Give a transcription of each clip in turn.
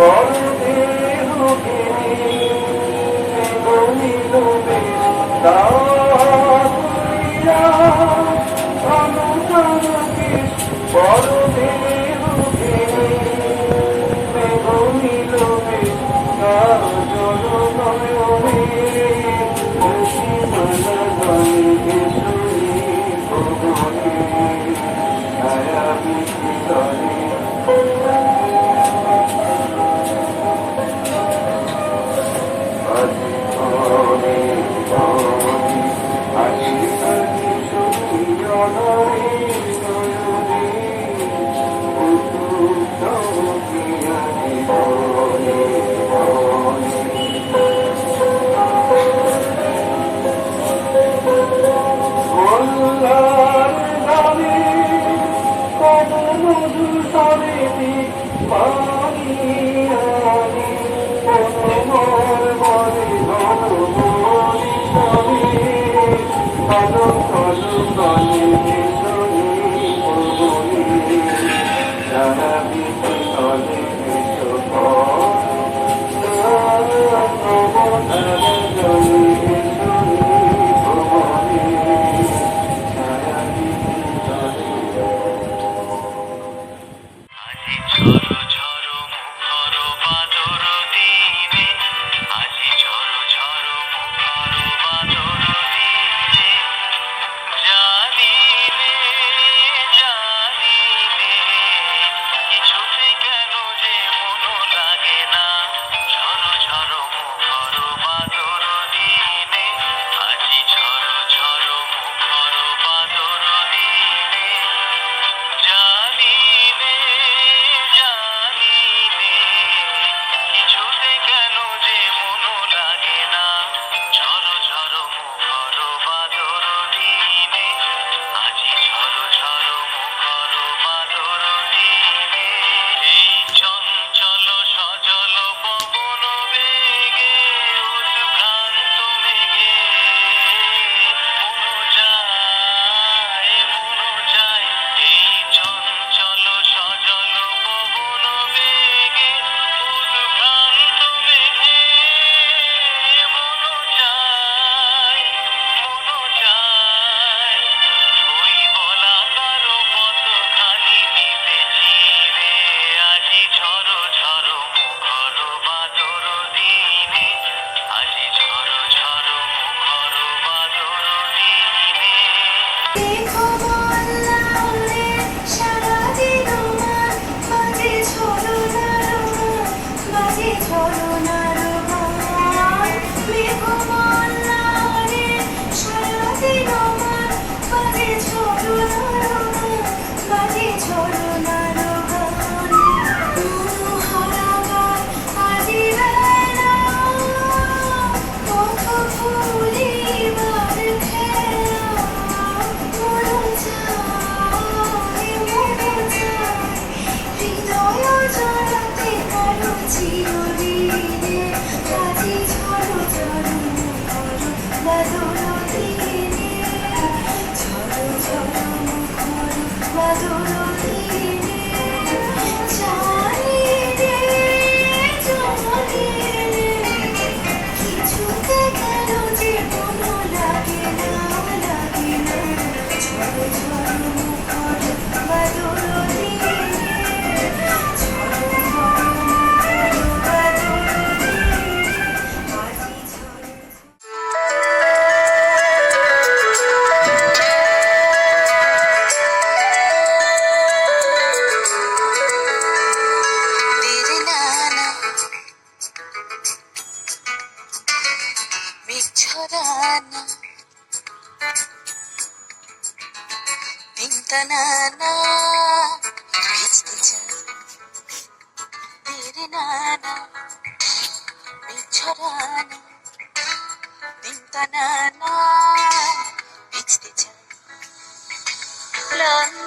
bola. I see that you পদ পদ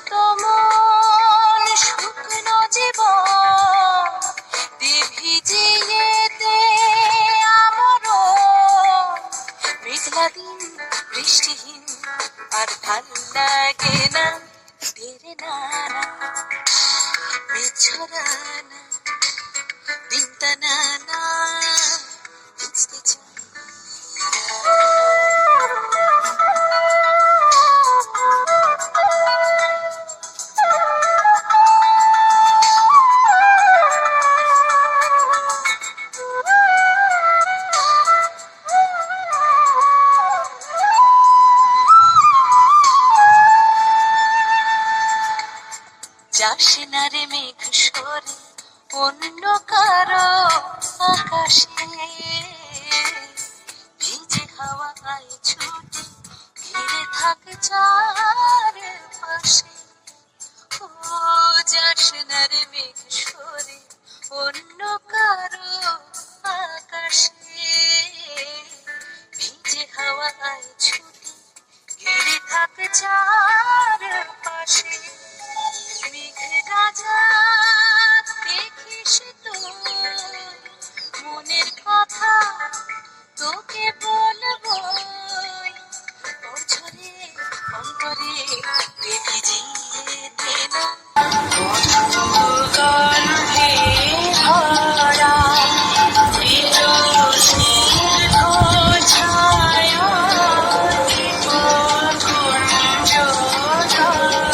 ছোট শুকনো আমার বৃষ্টিহীন আর ভালো লাগে না না বিছরা time.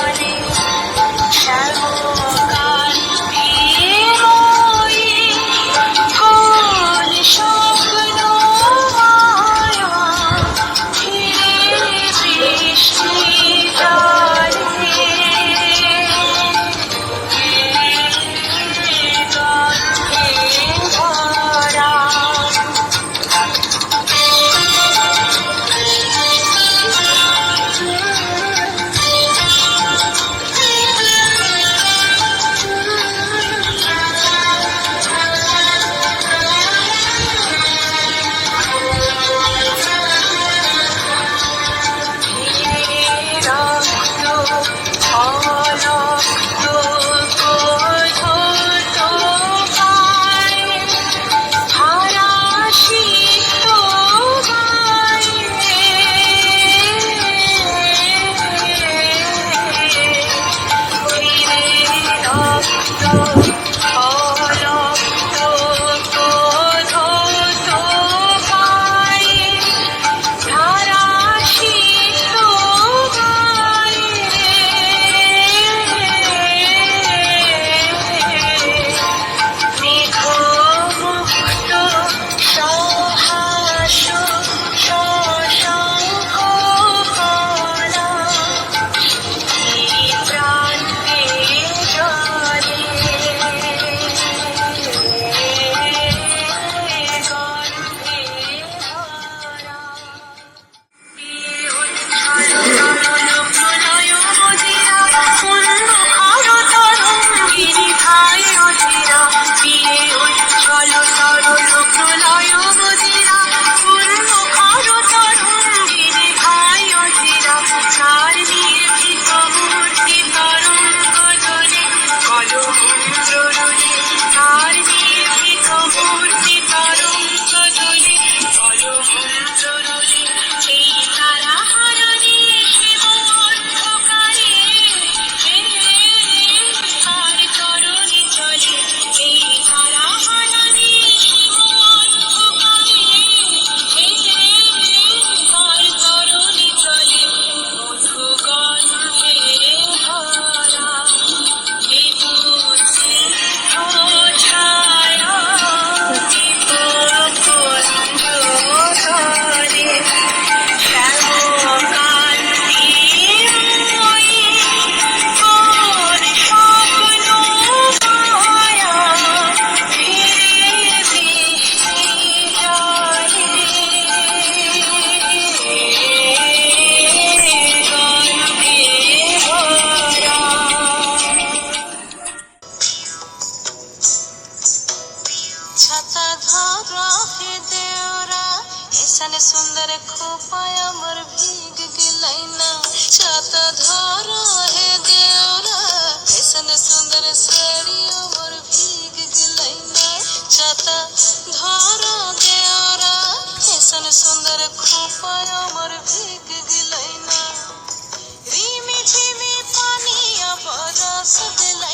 possible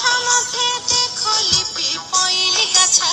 সামা খেতে খলি গাছা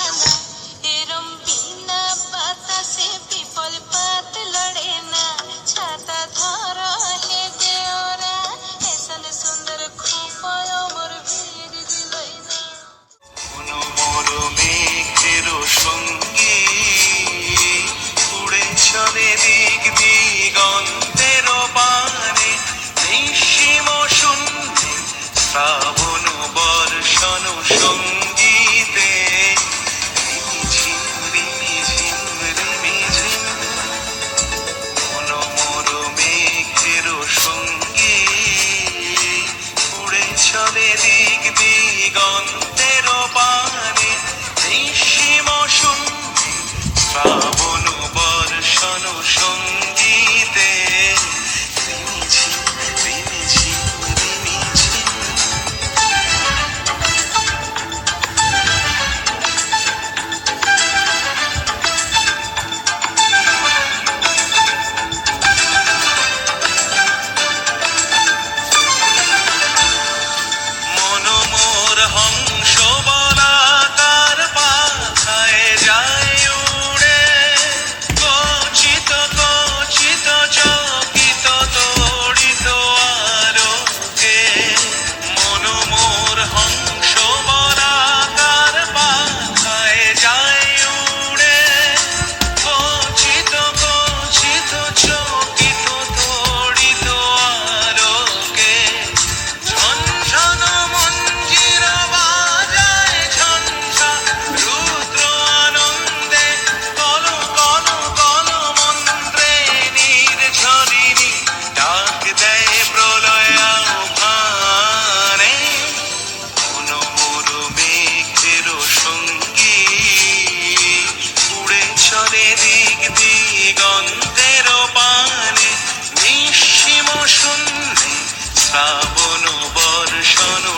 শোনো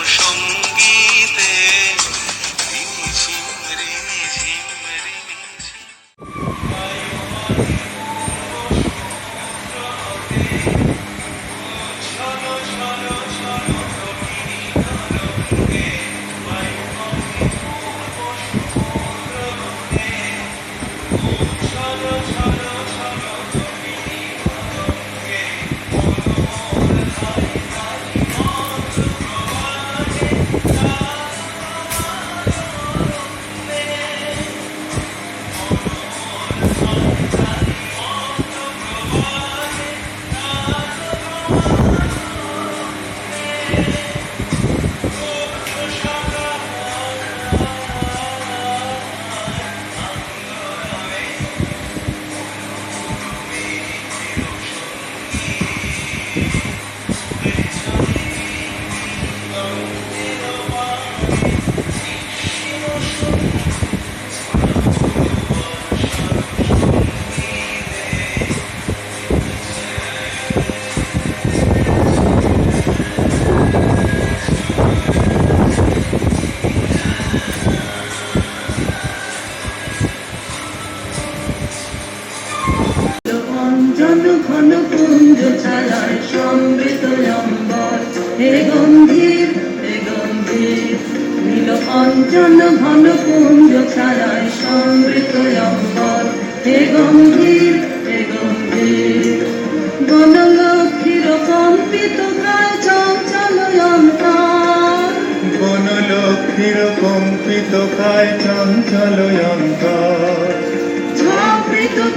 কম্পিত খায় চঞ্চল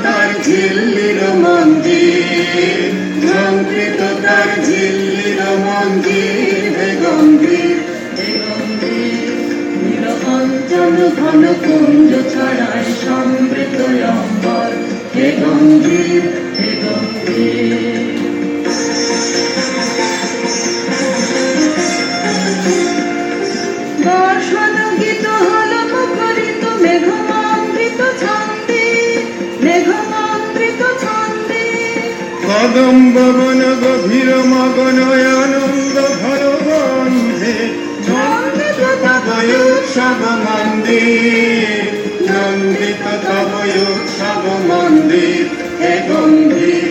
তার ঝিল্লির মন্দির ঝাঁকৃত তার ঝিল্লির মন্দির বেগম্ভীর নিরঞ্জন ঘন কুঞ্জ ছড়ায় সমৃত অম্বর বেগম্ভীর মেঘমন্ত্রিত ছন্দে মেঘমন্ত্রিত ছন্দে। কদম ভবন গভীর মগন আনন্দ ঘন বন্ধে মন্দির ছন্দিত তবয়োৎসব মন্দির এ গম্ভীর।